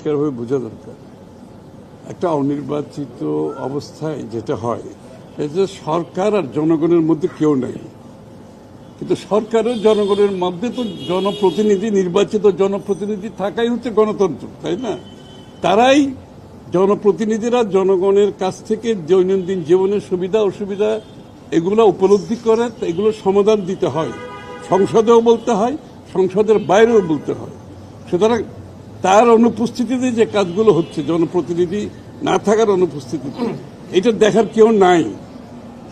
পরিষ্কারভাবে বোঝা দরকার। একটা অনির্বাচিত অবস্থায় যেটা হয় যে সরকার আর জনগণের মধ্যে কেউ নাই। কিন্তু সরকারের জনগণের মধ্যে তো জনপ্রতিনিধি, নির্বাচিত জনপ্রতিনিধি থাকাই হচ্ছে গণতন্ত্র, তাই না? তারাই জনপ্রতিনিধিরা জনগণের কাছ থেকে দৈনন্দিন জীবনের সুবিধা, অসুবিধা এগুলো উপলব্ধি করে, এগুলো সমাধান দিতে হয়। সংসদেও বলতে হয়, সংসদের বাইরেও বলতে হয়। সুতরাং তার অনুপস্থিতিতে যে কাজগুলো হচ্ছে, জনপ্রতিনিধি না থাকার অনুপস্থিতিতে, এটা দেখার কেউ নাই।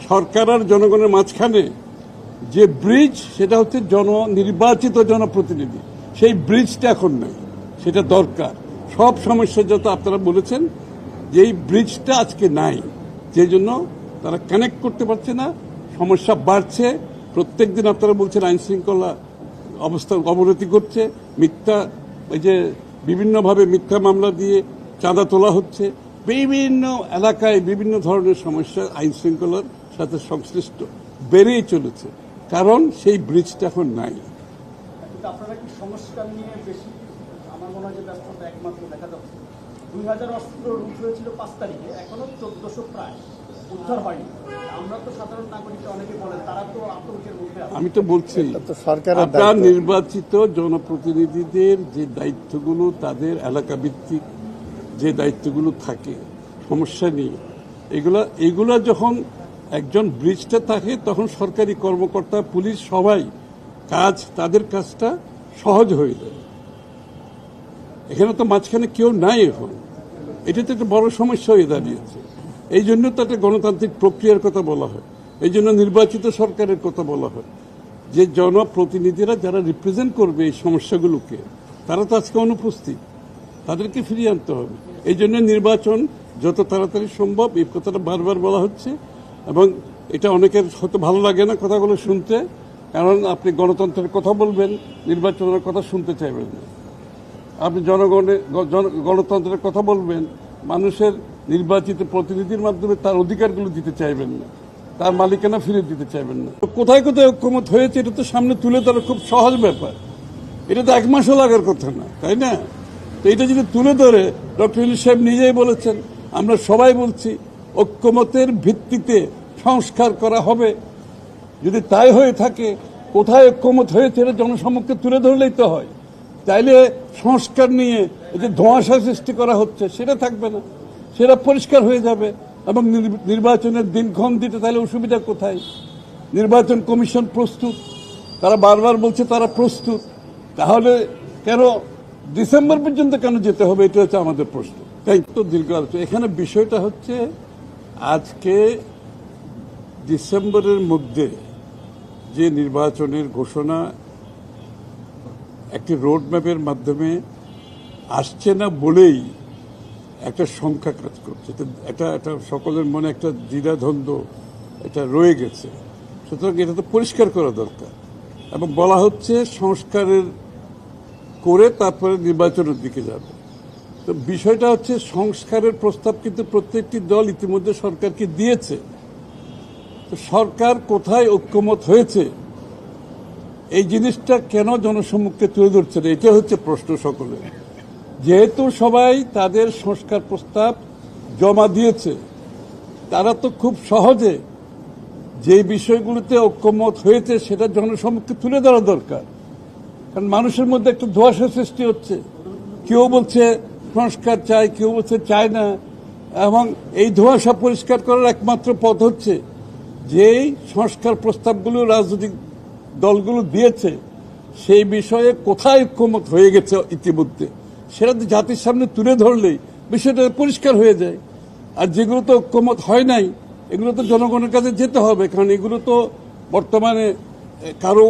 সরকার আর জনগণের মাঝখানে যে ব্রিজ সেটা হচ্ছে জন, নির্বাচিত জনপ্রতিনিধি। সেই ব্রিজটা এখন নাই, সেটা দরকার। সব সমস্যা যত আপনারা বলেছেন, যে এই ব্রিজটা আজকে নাই, যে জন্য তারা কানেক্ট করতে পারছে না, সমস্যা বাড়ছে। প্রত্যেক দিন আপনারা বলছেন আইন শৃঙ্খলা অবস্থা অবনতি করছে মিথ্যা, এই যে বিভিন্নভাবে মিথ্যা মামলা দিয়ে চাঁদা তোলা হচ্ছে। বিভিন্ন এলাকায় বিভিন্ন ধরনের সমস্যা আইন শৃঙ্খলার সাথে সংশ্লিষ্ট বেড়েই চলেছে। কারণ সেই ব্রিজটা এখন নাই। দুই হাজার অস্ত্র রুট হয়েছিল পাঁচ তারিখে, এখনও চোদ্দশো প্রায়। উদ্ধার হয়নি। আমরা তো সাধারণ নাগরিক অনেকে বলেন তারা তো আতঙ্কের মধ্যে আছে। আমি তো বলছি আপনার নির্বাচিত জনপ্রতিনিধিদের যে দায়িত্বগুলো তাদের এলাকা ভিত্তিক যে দায়িত্বগুলো থাকে সমস্যা নেই। এগুলা এগুলা যখন একজন ব্রিজটা থাকে তখন সরকারি কর্মকর্তা পুলিশ সবাই কাজ তাদের কাজটা সহজ হয়ে যায়। এখানে তো মাঝখানে কেউ নাই এখন। এটা তো একটা বড় সমস্যা হয়ে দাঁড়িয়েছে। এই জন্য তো একটা গণতান্ত্রিক প্রক্রিয়ার কথা বলা হয়। এই জন্য নির্বাচিত সরকারের কথা বলা হয়। যে জনপ্রতিনিধিরা যারা রিপ্রেজেন্ট করবে এই সমস্যাগুলোকে, তারা তো আজকে অনুপস্থিত। তাদেরকে ফিরিয়ে আনতে হবে। এই জন্য নির্বাচন যত তাড়াতাড়ি সম্ভব, এই কথাটা বারবার বলা হচ্ছে এবং এটা অনেকের হয়তো ভালো লাগে না কথাগুলো শুনতে, কারণ আপনি গণতন্ত্রের কথা বলবেন, নির্বাচনের কথা শুনতে চাইবেন না। আপনি জনগণের গণতন্ত্রের কথা বলবেন, মানুষের নির্বাচিত প্রতিনিধির মাধ্যমে তার অধিকারগুলো দিতে চাইবেন না। তার মালিকানা ফিরে দিতে চাইবেন না। কোথায় কোথায় ঐক্যমত হয়েছে এটা তো সামনে তুলে ধরা খুব সহজ ব্যাপার। এটা তো এক মাসও লাগার কথা না, তাই না? তো এটা যদি তুলে ধরে ডক্টর ইলি সাহেব নিজেই বলেছেন, আমরা সবাই বলছি, ঐক্যমতের ভিত্তিতে সংস্কার করা হবে। যদি তাই হয়ে থাকে, কোথায় ঐক্যমত হয়েছে এটা জনসমক্ষে তুলে ধরলেই তো হয়। তাইলে সংস্কার নিয়ে যে ধোঁয়াশা সৃষ্টি করা হচ্ছে, সেটা থাকবে না। সেটা পরিষ্কার হয়ে যাবে এবং নির- নির্বাচনের দিনক্ষণ দিতে তাহলে অসুবিধা কোথায়? নির্বাচন কমিশন প্রস্তুত। তারা বারবার বলছে তারা প্রস্তুত। তাহলে কেন ডিসেম্বর পর্যন্ত কেন যেতে হবে? এটা হচ্ছে আমাদের প্রশ্ন। তাই তো দীর্ঘ আলোচনা। এখানে বিষয়টা হচ্ছে আজকে ডিসেম্বরের মধ্যে যে নির্বাচনের ঘোষণা একটি রোড ম্যাপের মাধ্যমে আসছে না বলেই একটা সংখ্যা কাজ করছে। এটা এটা সকলের মনে একটা দ্বিধাদ্বন্দ্ব এটা রয়ে গেছে। সুতরাং এটা তো পরিষ্কার করা দরকার। এবং বলা হচ্ছে সংস্কারের করে তারপরে নির্বাচনের দিকে যাবে। তো বিষয়টা হচ্ছে সংস্কারের প্রস্তাব কিন্তু প্রত্যেকটি দল ইতিমধ্যে সরকারকে দিয়েছে। তো সরকার কোথায় ঐক্যমত হয়েছে, এই জিনিসটা কেন জনসম্মুখে তুলে ধরছে না এটা হচ্ছে প্রশ্ন সকলের। যেহেতু সবাই তাদের সংস্কার প্রস্তাব জমা দিয়েছে, তারা তো খুব সহজে যে বিষয়গুলোতে ঐক্যমত হয়েছে সেটা জনসম্মুখে তুলে ধরা দরকার। কারণ মানুষের মধ্যে একটা ধোয়াশা সৃষ্টি হচ্ছে। কেউ বলছে সংস্কার চায় কেউ বলছে চায় না, এবং এই ধোঁয়াশা পরিষ্কার করার একমাত্র পথ হচ্ছে যেই সংস্কার প্রস্তাবগুলো রাজনৈতিক দলগুলো দিয়েছে, সেই বিষয়ে কোথায় ঐক্যমত হয়ে গেছে ইতিমধ্যে? সেটা জাতির সামনে তুলে ধরলেই বিষয়টা পরিষ্কার হয়ে যায়। আর যেগুলো তো ঐক্যমত হয় নাই, এগুলো তো জনগণের কাছে যেতে হবে, কারণ এগুলো তো বর্তমানে কারও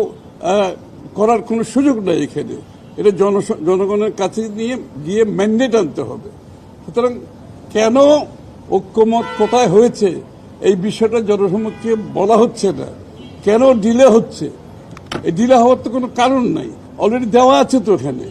করার কোনো সুযোগ নেই এখানে। এটা জন, জনগণের কাছে নিয়ে, গিয়ে ম্যান্ডেট আনতে হবে। সুতরাং কেন ঐক্যমত কোথায় হয়েছে, এই বিষয়টা জনসমক্ষে বলা হচ্ছে না। কেন ডিলে হচ্ছে? এই ডিলে হওয়ার তো কোনো কারণ নাই। অলরেডি দেওয়া আছে তো এখানে।